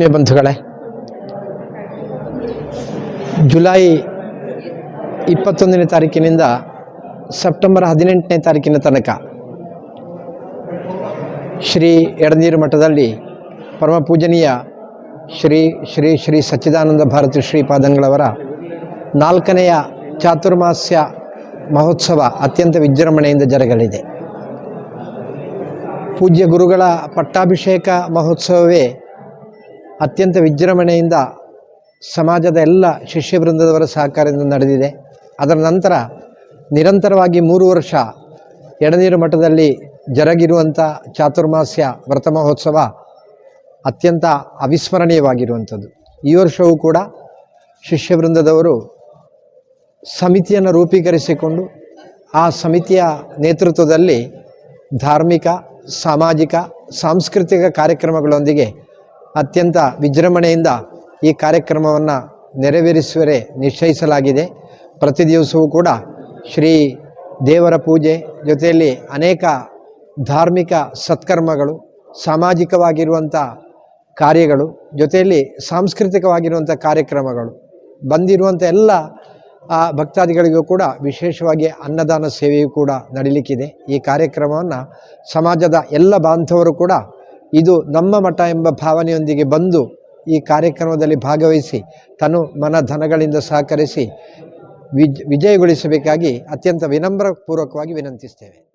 ಆತ್ಮೀಯ ಬಂಧುಗಳೇ, ಜುಲೈ ಇಪ್ಪತ್ತೊಂದನೇ ತಾರೀಕಿನಿಂದ ಸೆಪ್ಟೆಂಬರ್ ಹದಿನೆಂಟನೇ ತಾರೀಕಿನ ತನಕ ಶ್ರೀ ಎಡನೀರು ಮಠದಲ್ಲಿ ಪರಮ ಪೂಜನೀಯ ಶ್ರೀ ಶ್ರೀ ಶ್ರೀ ಸಚ್ಚಿದಾನಂದ ಭಾರತಿ ಶ್ರೀಪಾದಂಗಳವರ ನಾಲ್ಕನೆಯ ಚಾತುರ್ಮಾಸ್ಯ ಮಹೋತ್ಸವ ಅತ್ಯಂತ ವಿಜೃಂಭಣೆಯಿಂದ ಜರಗಲಿದೆ. ಪೂಜ್ಯ ಗುರುಗಳ ಪಟ್ಟಾಭಿಷೇಕ ಮಹೋತ್ಸವವೇ ಅತ್ಯಂತ ವಿಜೃಂಭಣೆಯಿಂದ ಸಮಾಜದ ಎಲ್ಲ ಶಿಷ್ಯವೃಂದದವರ ಸಹಕಾರದಿಂದ ನಡೆದಿದೆ. ಅದರ ನಂತರ ನಿರಂತರವಾಗಿ ಮೂರು ವರ್ಷ ಎಡನೀರು ಮಠದಲ್ಲಿ ಜರಗಿರುವಂಥ ಚಾತುರ್ಮಾಸ್ಯ ವ್ರತ ಮಹೋತ್ಸವ ಅತ್ಯಂತ ಅವಿಸ್ಮರಣೀಯವಾಗಿರುವಂಥದ್ದು. ಈ ವರ್ಷವೂ ಕೂಡ ಶಿಷ್ಯವೃಂದದವರು ಸಮಿತಿಯನ್ನು ರೂಪೀಕರಿಸಿಕೊಂಡು ಆ ಸಮಿತಿಯ ನೇತೃತ್ವದಲ್ಲಿ ಧಾರ್ಮಿಕ, ಸಾಮಾಜಿಕ, ಸಾಂಸ್ಕೃತಿಕ ಕಾರ್ಯಕ್ರಮಗಳೊಂದಿಗೆ ಅತ್ಯಂತ ವಿಜೃಂಭಣೆಯಿಂದ ಈ ಕಾರ್ಯಕ್ರಮವನ್ನು ನೆರವೇರಿಸುವರೆ ನಿಶ್ಚಯಿಸಲಾಗಿದೆ. ಪ್ರತಿ ದಿವಸವೂ ಕೂಡ ಶ್ರೀ ದೇವರ ಪೂಜೆ ಜೊತೆಯಲ್ಲಿ ಅನೇಕ ಧಾರ್ಮಿಕ ಸತ್ಕರ್ಮಗಳು ಸಾಮಾಜಿಕವಾಗಿರುವಂಥ ಕಾರ್ಯಗಳು, ಜೊತೆಯಲ್ಲಿ ಸಾಂಸ್ಕೃತಿಕವಾಗಿರುವಂಥ ಕಾರ್ಯಕ್ರಮಗಳು ಬಂದಿರುವಂಥ ಎಲ್ಲ, ಆ, ಭಕ್ತಾದಿಗಳಿಗೂ ಕೂಡ ವಿಶೇಷವಾಗಿ ಅನ್ನದಾನ ಸೇವೆಯೂ ಕೂಡ ನಡೀಲಿಕ್ಕಿದೆ. ಈ ಕಾರ್ಯಕ್ರಮವನ್ನು ಸಮಾಜದ ಎಲ್ಲ ಬಾಂಧವರು ಕೂಡ ಇದು ನಮ್ಮ ಮಠ ಎಂಬ ಭಾವನೆಯೊಂದಿಗೆ ಬಂದು ಈ ಕಾರ್ಯಕ್ರಮದಲ್ಲಿ ಭಾಗವಹಿಸಿ ತನು ಮನ ಧನಗಳಿಂದ ಸಹಕರಿಸಿ ವಿಜ್, ವಿಜಯಗೊಳಿಸಬೇಕಾಗಿ ಅತ್ಯಂತ ವಿನಮ್ರಪೂರ್ವಕವಾಗಿ ವಿನಂತಿಸ್ತೇವೆ.